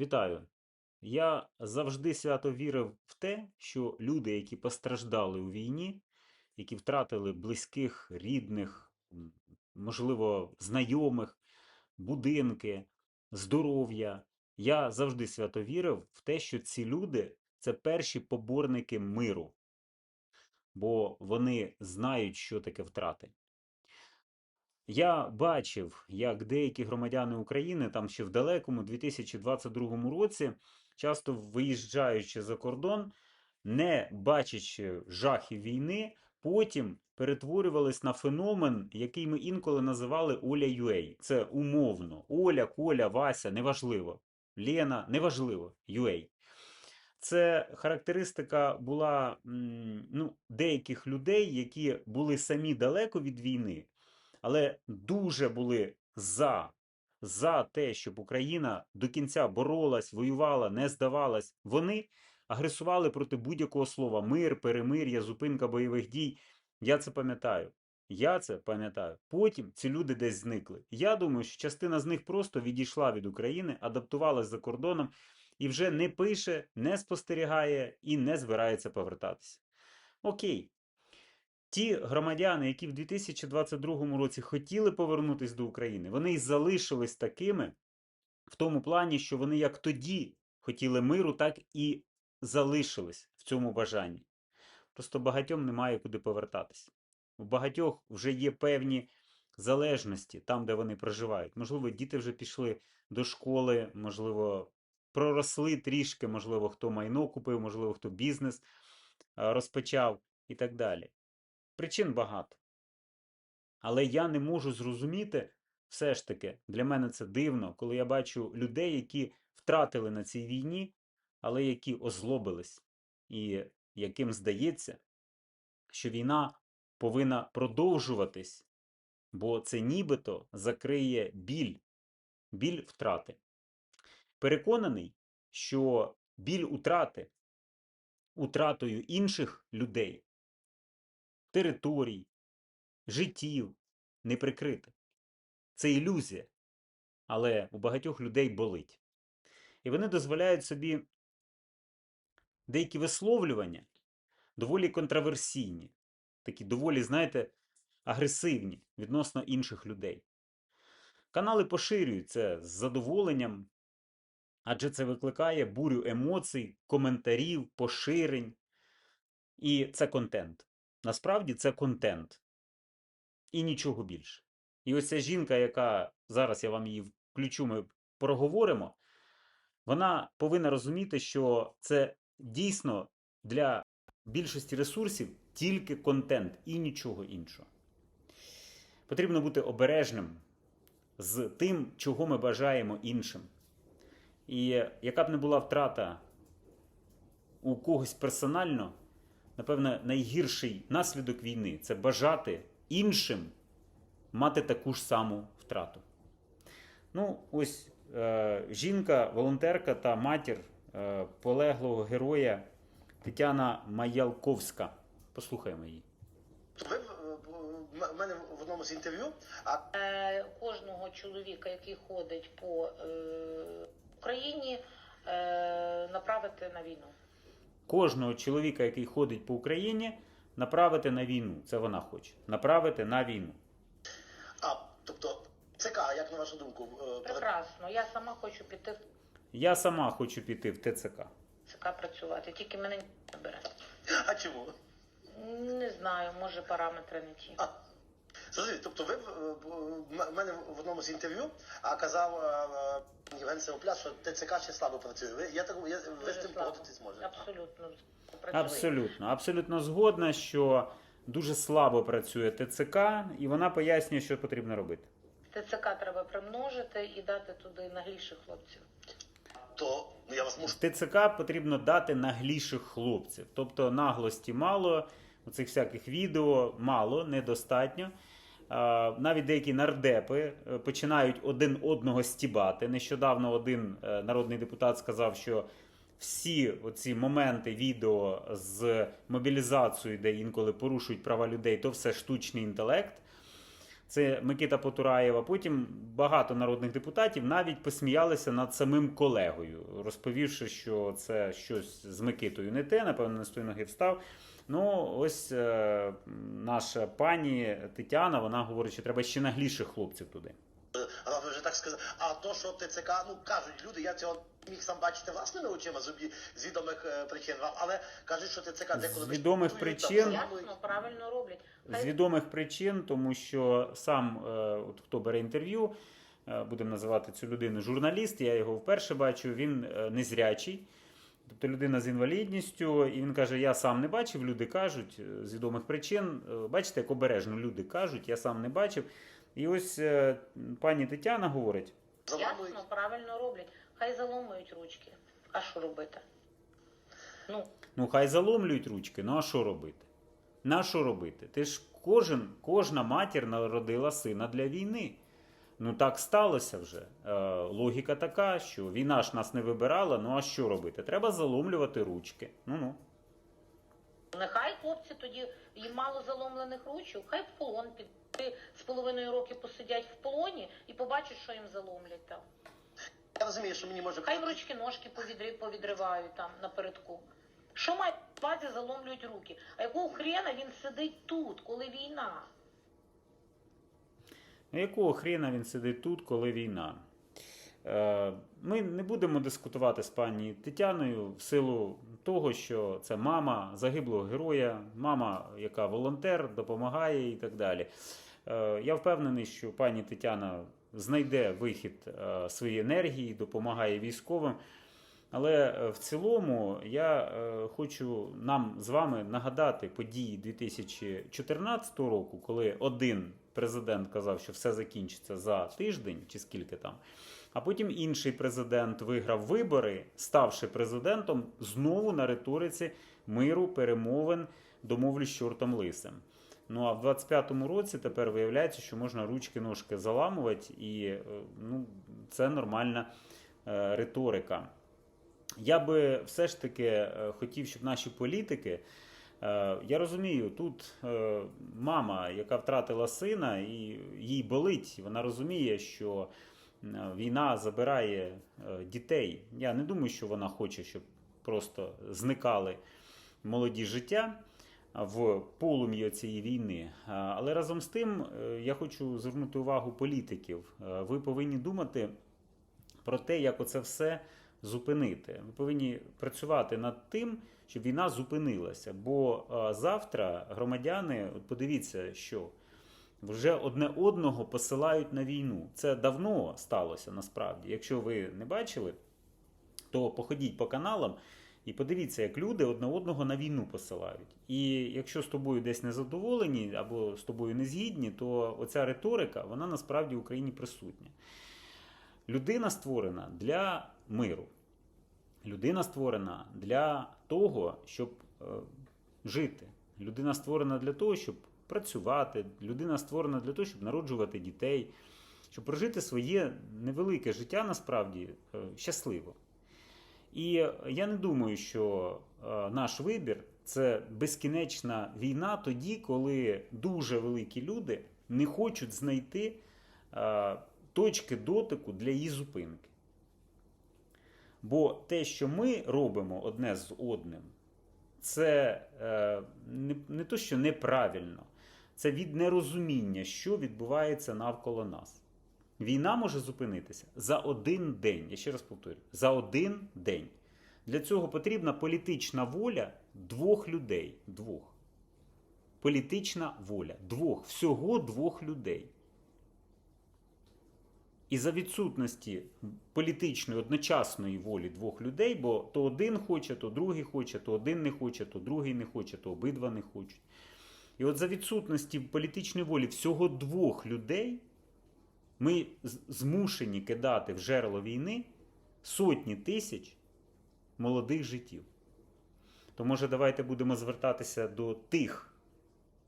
Вітаю! Я завжди свято вірив в те, що люди, які постраждали у війні, які втратили близьких, рідних, можливо, знайомих, будинки, здоров'я, я завжди свято вірив в те, що ці люди це перші поборники миру, бо вони знають, що таке втрати. Я бачив, як деякі громадяни України там ще в далекому 2022 році, часто виїжджаючи за кордон, не бачачи жахів війни, потім перетворювались на феномен, який ми інколи називали Оля Юей. Це умовно. Оля, Коля, Вася, неважливо. Лена, неважливо. Юей. Це характеристика була ну, деяких людей, які були самі далеко від війни, але дуже були за, за те, щоб Україна до кінця боролась, воювала, не здавалась. Вони агресували проти будь-якого слова мир, перемир'я, зупинка бойових дій. Я це пам'ятаю. Я це пам'ятаю. Потім ці люди десь зникли. Я думаю, що частина з них просто відійшла від України, адаптувалась за кордоном і вже не пише, не спостерігає і не збирається повертатися. Окей. Ті громадяни, які в 2022 році хотіли повернутися до України, вони і залишились такими в тому плані, що вони як тоді хотіли миру, так і залишились в цьому бажанні. Просто багатьом немає куди повертатися. У багатьох вже є певні залежності там, де вони проживають. Можливо, діти вже пішли до школи, можливо, проросли трішки, можливо, хто майно купив, можливо, хто бізнес розпочав і так далі. Причин багато. Але я не можу зрозуміти, все ж таки, для мене це дивно, коли я бачу людей, які втратили на цій війні, але які озлобились, і яким здається, що війна повинна продовжуватись, бо це нібито закриє біль, біль втрати. Переконаний, що біль утрати утратою інших людей, територій, життів не прикрити. Це ілюзія, але у багатьох людей болить. І вони дозволяють собі деякі висловлювання доволі контраверсійні, такі доволі, знаєте, агресивні відносно інших людей. Канали поширюють це з задоволенням, адже це викликає бурю емоцій, коментарів, поширень. І це контент. Насправді це контент. І нічого більше. І ось ця жінка, яка зараз я вам її включу, ми проговоримо, вона повинна розуміти, що це дійсно для більшості ресурсів тільки контент і нічого іншого. Потрібно бути обережним з тим, чого ми бажаємо іншим. І яка б не була втрата у когось персонально, напевно, найгірший наслідок війни це бажати іншим мати таку ж саму втрату. Ну, ось е, жінка, волонтерка та матір е, полеглого героя Тетяна Маялковська. Послухаємо її. Ви в мене в одному з інтерв'ю, а Е, кожного чоловіка, який ходить по е, Україні, е, направити на війну. Кожного чоловіка, який ходить по Україні, направити на війну. Це вона хоче. Направити на війну. а тобто ЦК, як на вашу думку, е, Прекрасно. Я сама хочу піти в Я сама хочу піти в ТЦК. ЦК працювати, тільки мене не бере. а чому? Не знаю, може параметри не ті. А, Зрозуміло, тобто ви в в- мене в одному з інтерв'ю а казав е, е, Євген Севопляс, що ТЦК ще слабо працює. Ви я так я, ви з тим погодитись можете? Абсолютно працює. Абсолютно, абсолютно згодна, що дуже слабо працює ТЦК, і вона пояснює, що потрібно робити. ТЦК треба примножити і дати туди нагліших хлопців. То ну я вас мушу. ТЦК потрібно дати нагліших хлопців. Тобто наглості мало, оцих всяких відео мало, недостатньо. А, Навіть деякі нардепи е, починають один одного стібати. Нещодавно один е, народний депутат сказав, що всі оці моменти відео з мобілізацією, де інколи порушують права людей, то все штучний інтелект. Це Микита Потураєв, а потім багато народних депутатів навіть посміялися над самим колегою, розповівши, що це щось з Микитою не те, напевно, не з тої ноги встав. Ну, ось е, наша пані Тетяна, вона говорить, що треба ще нагліших хлопців туди. А ви вже так сказали. А то, що ТЦК, ну кажуть люди, я цього міг сам бачити власними очима з, з відомих е, причин, але кажуть, що ТЦК деколи З відомих причин. Ясно, правильно роблять. З Хай відомих причин, тому що сам, е, от хто бере інтерв'ю, е, будемо називати цю людину журналіст, я його вперше бачу, він е, незрячий. Тобто людина з інвалідністю, і він каже: Я сам не бачив, люди кажуть е, з відомих причин. Е, Бачите, як обережно люди кажуть, я сам не бачив. І ось е, пані Тетяна говорить: ясно, правильно роблять. Хай заломують ручки. А що робити? Ну, ну хай заломлюють ручки, ну а що робити? На що робити? Ти ж кожен, кожна матір народила сина для війни. Ну так сталося вже. Е, логіка така, що війна ж нас не вибирала, ну а що робити? Треба заломлювати ручки. Ну ну. нехай хлопці тоді їм мало заломлених ручок, хай в полон під три з половиною роки посидять в полоні і побачать, що їм заломлять там. Я розумію, що мені може Хай в ручки ножки повідри, повідривають там напередку. Що має в базі заломлюють руки? А якого хрена він сидить тут, коли війна? Ну, якого хрена він сидить тут, коли війна? Е, Ми не будемо дискутувати з пані Тетяною в силу того, що це мама загиблого героя, мама, яка волонтер, допомагає і так далі. Е, Я впевнений, що пані Тетяна знайде вихід е, своєї енергії, допомагає військовим. Але е, в цілому я е, хочу нам з вами нагадати події 2014 року, коли один президент казав, що все закінчиться за тиждень чи скільки там. А потім інший президент виграв вибори, ставши президентом знову на риториці миру, перемовин, домовлюсь з чортом лисим. Ну а в 25-му році тепер виявляється, що можна ручки-ножки заламувати, і е, ну, це нормальна е, риторика. Я би все ж таки е, хотів, щоб наші політики. е, Я розумію, тут е, мама, яка втратила сина, і їй болить. Вона розуміє, що війна забирає дітей. Я не думаю, що вона хоче, щоб просто зникали молоді життя в полум'ї цієї війни. Але разом з тим я хочу звернути увагу політиків. Ви повинні думати про те, як оце все зупинити. Ви повинні працювати над тим, щоб війна зупинилася. Бо е, завтра громадяни, от подивіться, що вже одне одного посилають на війну. Це давно сталося насправді. Якщо ви не бачили, то походіть по каналам. І подивіться, як люди одне одного на війну посилають. І якщо з тобою десь не задоволені або з тобою не згідні, то оця риторика, вона насправді в Україні присутня. Людина створена для миру. Людина створена для того, щоб е, жити. Людина створена для того, щоб працювати. Людина створена для того, щоб народжувати дітей, щоб прожити своє невелике життя насправді е, щасливо. І я не думаю, що е, наш вибір це безкінечна війна тоді, коли дуже великі люди не хочуть знайти точки дотику для її зупинки. Бо те, що ми робимо одне з одним, це е, не, не то, що неправильно, це від нерозуміння, що відбувається навколо нас. Війна може зупинитися за один день. Я ще раз повторю: за один день. Для цього потрібна політична воля двох людей. Двох. Політична воля. Двох. Всього двох людей. І за відсутності політичної одночасної волі двох людей, бо то один хоче, то другий хоче, то один не хоче, то другий не хоче, то обидва не хочуть. І от за відсутності політичної волі всього двох людей ми змушені кидати в жерло війни сотні тисяч молодих життів. То може давайте будемо звертатися до тих,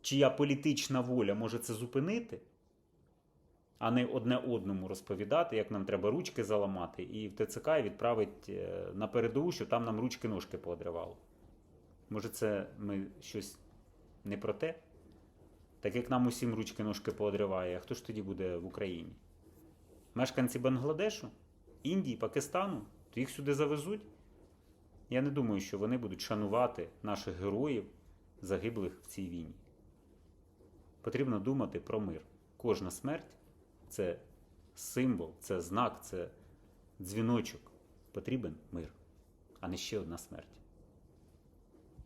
чия політична воля може це зупинити, а не одне одному розповідати, як нам треба ручки заламати, і в ТЦК відправить е, на передову, що там нам ручки-ножки поодривало. Може, це ми щось не про те? Так як нам усім ручки ножки поодриває, а хто ж тоді буде в Україні? Мешканці Бангладешу, Індії, Пакистану, то їх сюди завезуть. Я не думаю, що вони будуть шанувати наших героїв, загиблих в цій війні. Потрібно думати про мир. Кожна смерть це символ, це знак, це дзвіночок. Потрібен мир, а не ще одна смерть.